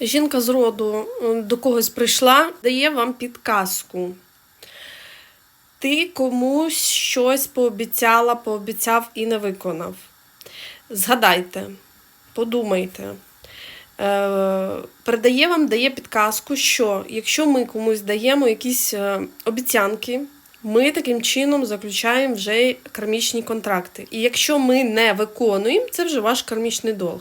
Жінка з роду е, до когось прийшла, дає вам підказку. Ти комусь щось пообіцяла, пообіцяв і не виконав. Згадайте, подумайте. Е, передає вам, дає підказку, що якщо ми комусь даємо якісь е, обіцянки, ми таким чином заключаємо вже кармічні контракти. І якщо ми не виконуємо, це вже ваш кармічний долг.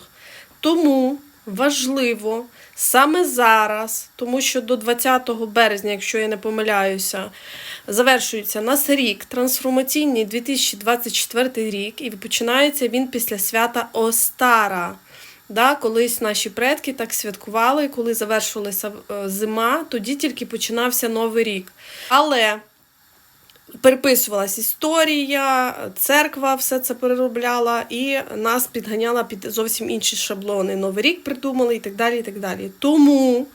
Тому важливо саме зараз, тому що до 20 березня, якщо я не помиляюся, завершується нас рік, трансформаційний 2024 рік, і починається він після свята Остара. Да, колись наші предки так святкували, коли завершилася е, зима, тоді тільки починався новий рік. Але переписувалась історія, церква все це переробляла, і нас підганяла під зовсім інші шаблони. Новий рік придумали і так далі. і так далі. Тому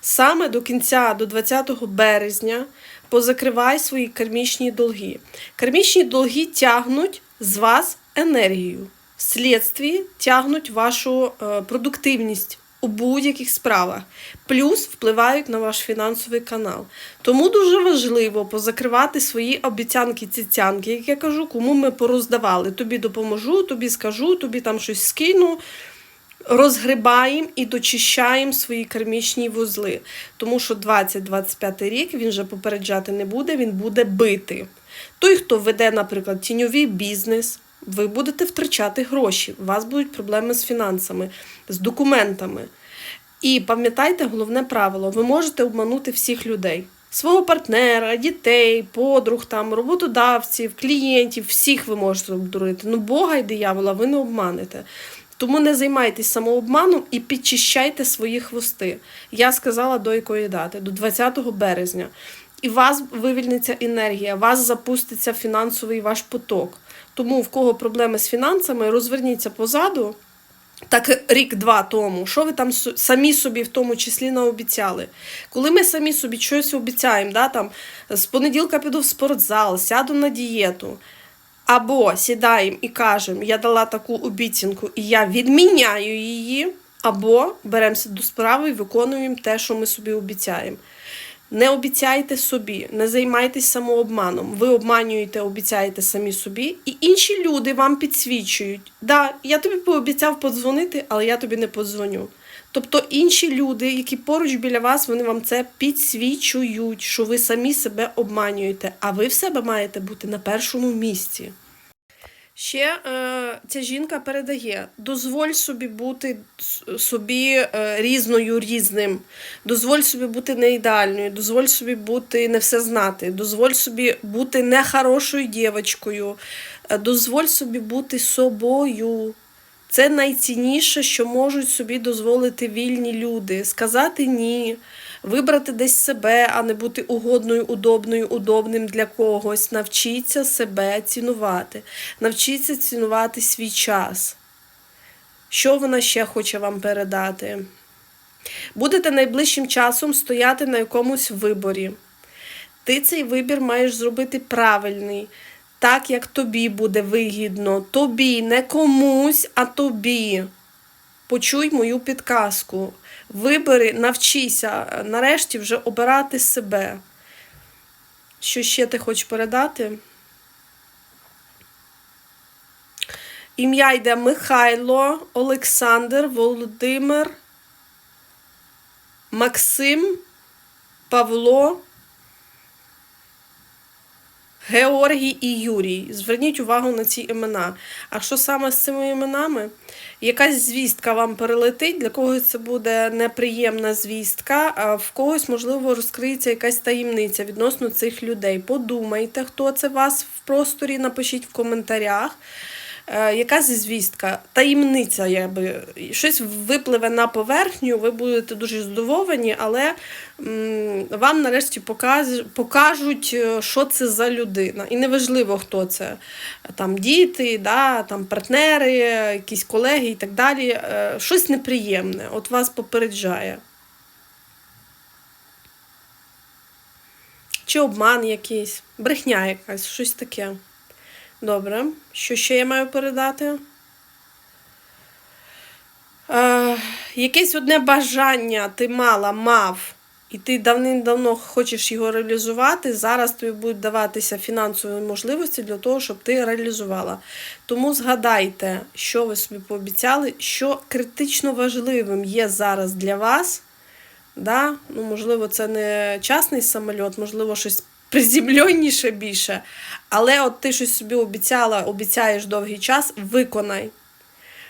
саме до кінця, до 20 березня, позакривай свої кармічні долги. Кармічні долги тягнуть з вас енергію. Вслідстві тягнуть вашу е, продуктивність у будь-яких справах, плюс впливають на ваш фінансовий канал. Тому дуже важливо позакривати свої обіцянки цяцянки, як я кажу, кому ми пороздавали. Тобі допоможу, тобі скажу, тобі там щось скину. Розгрибаємо і дочищаємо свої кармічні вузли. Тому що 20-25 рік він вже попереджати не буде, він буде бити. Той, хто веде, наприклад, тіньовий бізнес, ви будете втрачати гроші, у вас будуть проблеми з фінансами, з документами. І пам'ятайте головне правило: ви можете обманути всіх людей. Свого партнера, дітей, подруг, там, роботодавців, клієнтів, всіх ви можете обдурити. Ну, Бога і диявола ви не обманете. Тому не займайтесь самообманом і підчищайте свої хвости. Я сказала до якої дати, до 20 березня. І вас вивільниться енергія, вас запуститься фінансовий ваш поток. Тому в кого проблеми з фінансами, розверніться позаду. Так рік-два тому, що ви там самі собі в тому числі наобіцяли. Коли ми самі собі щось обіцяємо, да, там, з понеділка піду в спортзал, сяду на дієту, або сідаємо і кажемо, я дала таку обіцянку і я відміняю її, або беремося до справи і виконуємо те, що ми собі обіцяємо. Не обіцяйте собі, не займайтесь самообманом. Ви обманюєте, обіцяєте самі собі, і інші люди вам підсвічують. Да, я тобі пообіцяв подзвонити, але я тобі не подзвоню. Тобто інші люди, які поруч біля вас, вони вам це підсвічують, що ви самі себе обманюєте, а ви в себе маєте бути на першому місці. Ще е, ця жінка передає: дозволь собі бути собі е, різною різним, дозволь собі бути не ідеальною, дозволь собі бути не все знати, дозволь собі бути не хорошою дівчинкою, е, дозволь собі бути собою. Це найцінніше, що можуть собі дозволити вільні люди. Сказати ні, вибрати десь себе, а не бути угодною, удобною, удобним для когось. Навчіться себе цінувати, навчіться цінувати свій час. Що вона ще хоче вам передати? Будете найближчим часом стояти на якомусь виборі. Ти цей вибір маєш зробити правильний, так як тобі буде вигідно. Тобі, не комусь, а тобі. Почуй мою підказку. Вибери, навчися е, нарешті вже обирати себе. Що ще ти хочеш передати? Ім'я йде Михайло, Олександр, Володимир, Максим, Павло, Георгій і Юрій. Зверніть увагу на ці імена. А що саме з цими іменами? Якась звістка вам перелетить, для когось це буде неприємна звістка, а в когось, можливо, розкриється якась таємниця відносно цих людей. Подумайте, хто це вас в просторі, напишіть в коментарях. Е, якась звістка, таємниця, якби щось випливе на поверхню, ви будете дуже здивовані, але вам нарешті покажуть, е, що це за людина. І неважливо, хто це. Там діти, да, там партнери, якісь колеги і так далі. Е, Щось неприємне, от вас попереджає. Чи обман якийсь, брехня якась, щось таке. Добре. Що ще я маю передати? Е, якесь одне бажання ти мала, мав, і ти давним-давно хочеш його реалізувати. Зараз тобі будуть даватися фінансові можливості для того, щоб ти реалізувала. Тому згадайте, що ви собі пообіцяли, що критично важливим є зараз для вас. Да? Ну, можливо, це не частний самоліт, можливо, щось приземленіше більше. Але от ти щось собі обіцяла, обіцяєш довгий час, виконай.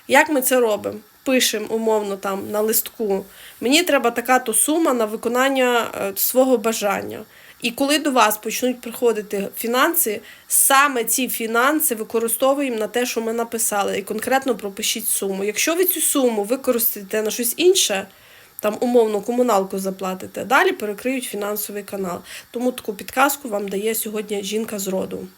Як ми це робимо? Пишемо умовно там на листку. Мені треба така то сума на виконання е, свого бажання. І коли до вас почнуть приходити фінанси, саме ці фінанси використовуємо на те, що ми написали, і конкретно пропишіть суму. Якщо ви цю суму використаєте на щось інше, там умовно комуналку заплатите, далі перекриють фінансовий канал. Тому таку підказку вам дає сьогодні жінка з роду.